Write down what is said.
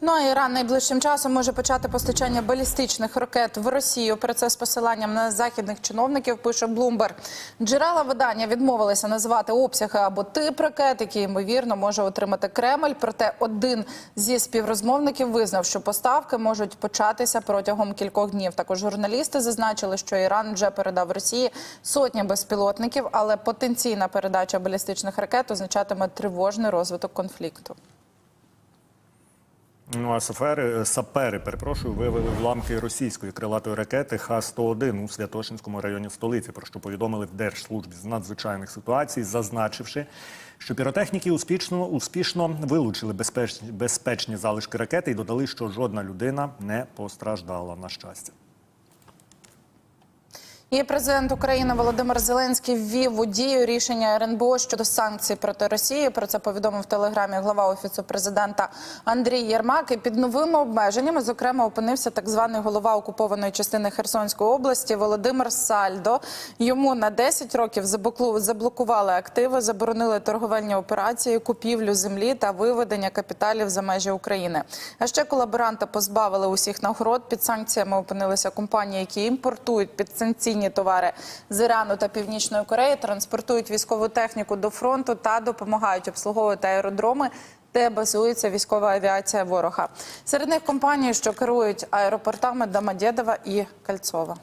Ну а Іран найближчим часом може почати постачання балістичних ракет в Росію. Про це з посиланням на західних чиновників пише Блумберг. Джерела видання відмовилися називати обсяги або тип ракет, які ймовірно може отримати Кремль. Проте один зі співрозмовників визнав, що поставки можуть початися протягом кількох днів. Також журналісти зазначили, що Іран вже передав Росії сотні безпілотників, але потенційна передача балістичних ракет означатиме тривожний розвиток конфлікту. А сапери, сапери, перепрошую, виявили вламки російської крилатої ракети Х-101 у Святошинському районі столиці, про що повідомили в Держслужбі з надзвичайних ситуацій, зазначивши, що піротехніки успішно, успішно вилучили безпечні, безпечні залишки ракети і додали, що жодна людина не постраждала на щастя. І президент України Володимир Зеленський ввів у дію рішення РНБО щодо санкцій проти Росії. Про це повідомив в телеграмі глава офісу президента Андрій Єрмак. І під новими обмеженнями, зокрема, опинився так званий голова окупованої частини Херсонської області Володимир Сальдо. Йому на 10 років заблокували активи, заборонили торговельні операції, купівлю землі та виведення капіталів за межі України. А ще колаборанта позбавили усіх нагород. Під санкціями опинилися компанії, які імпортують підсанкційні товари з Ірану та Північної Кореї, транспортують військову техніку до фронту та допомагають обслуговувати аеродроми. Де базується військова авіація ворога. Серед них компанії, що керують аеропортами Домодєдова і Кальцова.